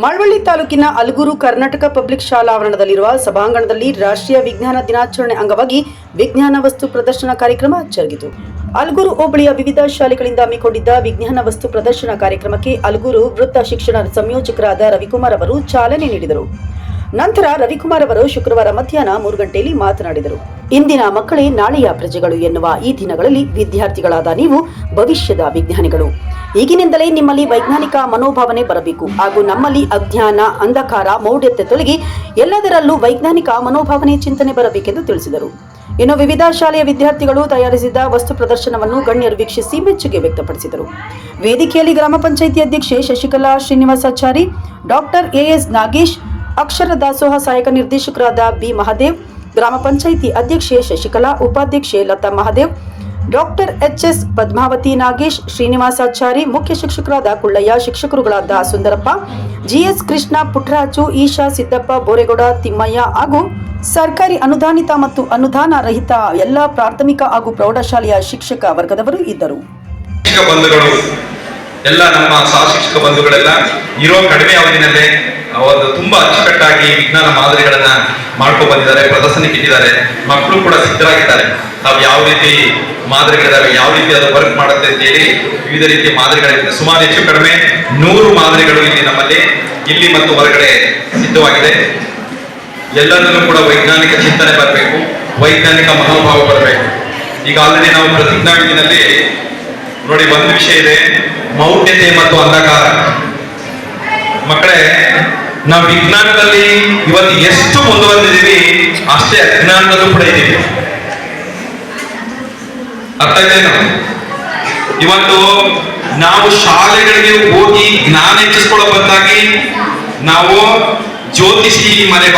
ಮಳವಳ್ಳಿ ತಾಲೂಕಿನ ಅಲಗೂರು ಕರ್ನಾಟಕ ಪಬ್ಲಿಕ್ ಶಾಲಾ ಆವರಣದಲ್ಲಿರುವ ಸಭಾಂಗಣದಲ್ಲಿ ರಾಷ್ಟ್ರೀಯ ವಿಜ್ಞಾನ ದಿನಾಚರಣೆ ಅಂಗವಾಗಿ ವಿಜ್ಞಾನ ವಸ್ತು ಪ್ರದರ್ಶನ ಕಾರ್ಯಕ್ರಮ ಜರುಗಿತು. ಅಲಗೂರು ಹೋಬಳಿಯ ವಿವಿಧ ಶಾಲೆಗಳಿಂದ ಹಮ್ಮಿಕೊಂಡಿದ್ದ ವಿಜ್ಞಾನ ವಸ್ತು ಪ್ರದರ್ಶನ ಕಾರ್ಯಕ್ರಮಕ್ಕೆ ಅಲಗೂರು ವೃತ್ತ ಶಿಕ್ಷಣ ಸಂಯೋಜಕರಾದ ರವಿಕುಮಾರ್ ಅವರು ಚಾಲನೆ ನೀಡಿದರು. ನಂತರ ರವಿಕುಮಾರ್ ಅವರು ಶುಕ್ರವಾರ ಮಧ್ಯಾಹ್ನ ಮೂರು ಗಂಟೆಯಲ್ಲಿ ಮಾತನಾಡಿದರು. ಇಂದಿನ ಮಕ್ಕಳೇ ನಾಳೆಯ ಪ್ರಜೆಗಳು ಎನ್ನುವ ಈ ದಿನಗಳಲ್ಲಿ ವಿದ್ಯಾರ್ಥಿಗಳಾದ ನೀವು ಭವಿಷ್ಯದ ವಿಜ್ಞಾನಿಗಳು. ಈಗಿನಿಂದಲೇ ನಿಮ್ಮಲ್ಲಿ ವೈಜ್ಞಾನಿಕ ಮನೋಭಾವನೆ ಬರಬೇಕು ಹಾಗೂ ನಮ್ಮಲ್ಲಿ ಅಜ್ಞಾನ, ಅಂಧಕಾರ, ಮೌಢ್ಯತೆ ತೊಲಗಿ ಎಲ್ಲದರಲ್ಲೂ ವೈಜ್ಞಾನಿಕ ಮನೋಭಾವನೆ ಚಿಂತನೆ ಬರಬೇಕೆಂದು ತಿಳಿಸಿದರು. ಇನ್ನು ವಿವಿಧ ಶಾಲೆಯ ವಿದ್ಯಾರ್ಥಿಗಳು ತಯಾರಿಸಿದ ವಸ್ತು ಪ್ರದರ್ಶನವನ್ನು ಗಣ್ಯರು ವೀಕ್ಷಿಸಿ ಮೆಚ್ಚುಗೆ ವ್ಯಕ್ತಪಡಿಸಿದರು. ವೇದಿಕೆಯಲ್ಲಿ ಗ್ರಾಮ ಪಂಚಾಯಿತಿ ಅಧ್ಯಕ್ಷೆ ಶಶಿಕಲಾ ಶ್ರೀನಿವಾಸಾಚಾರಿ ಡಾಕ್ಟರ್ ಎಎಸ್ ನಾಗೇಶ್, ಅಕ್ಷರ ದಾಸೋಹ ಸಹಾಯಕ ನಿರ್ದೇಶಕರಾದ ಬಿ ಮಹದೇವ್, ಗ್ರಾಮ ಪಂಚಾಯಿತಿ ಅಧ್ಯಕ್ಷೆ ಶಶಿಕಲಾ, ಉಪಾಧ್ಯಕ್ಷೆ Latha Mahadev doctor H S Padmavathi Nagesh, Srinivasachari, ಮುಖ್ಯ ಶಿಕ್ಷಕರಾದ ಕುಳ್ಳಯ್ಯ, ಶಿಕ್ಷಕರುಗಳಾದ ಸುಂದರಪ್ಪ, ಜಿಎಸ್ ಕೃಷ್ಣ ಪುಟ್ಟರಾಜು ಈಶಾ, ಸಿದ್ದಪ್ಪ, ಬೋರೆಗೌಡ, ತಿಮ್ಮಯ್ಯ ಹಾಗೂ ಸರ್ಕಾರಿ ಅನುದಾನಿತ ಮತ್ತು ಅನುದಾನ ರಹಿತ ಎಲ್ಲ ಪ್ರಾಥಮಿಕ ಹಾಗೂ ಪ್ರೌಢಶಾಲೆಯ ಶಿಕ್ಷಕ ವರ್ಗದವರು ಇದ್ದರು. ಎಲ್ಲ ನಮ್ಮ ಸಹ ಶಿಕ್ಷಕ ಬಂಧುಗಳೆಲ್ಲ ಇರೋ ಕಡಿಮೆ ಅವಧಿನಲ್ಲೇ ಅವರು ತುಂಬಾ ಅಚ್ಚುಕಟ್ಟಾಗಿ ವಿಜ್ಞಾನ ಮಾದರಿಗಳನ್ನ ಮಾಡ್ಕೊ ಬಂದಿದ್ದಾರೆ, ಪ್ರದರ್ಶನಕ್ಕೆ ಇಟ್ಟಿದ್ದಾರೆ. ಮಕ್ಕಳು ಕೂಡ ಸಿದ್ಧರಾಗಿದ್ದಾರೆ. ತಾವು ಯಾವ ರೀತಿ ಮಾದರಿಗಳಿದಾವೆ ಯಾವ ರೀತಿ ಅದು ವರ್ಕ್ ಮಾಡುತ್ತೆ ಅಂತ ಹೇಳಿ ವಿವಿಧ ರೀತಿಯ ಮಾದರಿಗಳಿದೆ. ಸುಮಾರು ಹೆಚ್ಚು ಕಡಿಮೆ ನೂರು ಮಾದರಿಗಳು ಇಲ್ಲಿ ನಮ್ಮಲ್ಲಿ ಇಲ್ಲಿ ಮತ್ತು ಹೊರಗಡೆ ಸಿದ್ಧವಾಗಿದೆ. ಎಲ್ಲರಲ್ಲೂ ಕೂಡ ವೈಜ್ಞಾನಿಕ ಚಿಂತನೆ ಬರಬೇಕು, ವೈಜ್ಞಾನಿಕ ಮನೋಭಾವ ಬರಬೇಕು. ಈಗ ಆಲ್ರೆಡಿ ನಾವು ಪ್ರತಿಜ್ಞಾವಿಧಿನಲ್ಲಿ ನೋಡಿ ಒಂದು ವಿಷಯ ಇದೆ, ಮೌಢ್ಯತೆ ಮತ್ತು ಅಂಧಕಾರ. ಮಕ್ಕಳೇ ನಾವು ವಿಜ್ಞಾನದಲ್ಲಿ ಇವತ್ತು ಎಷ್ಟು ಮುಂದುವರೆದಿದ್ದೀವಿ, ಅಷ್ಟೇ ಅಜ್ಞಾನದಲ್ಲೂ ಕೂಡ ಇದ್ದೀವಿ. ಅರ್ಥ ಇದೆ ಇವತ್ತು ನಾವು ಶಾಲೆಗಳಿಗೆ ಹೋಗಿ ಜ್ಞಾನ ಹೆಚ್ಚಿಸ್ಕೊಳ್ಳೋ ಬದಲಾಗಿ ನಾವು ಜ್ಯೋತಿಷಿ ಮನೆ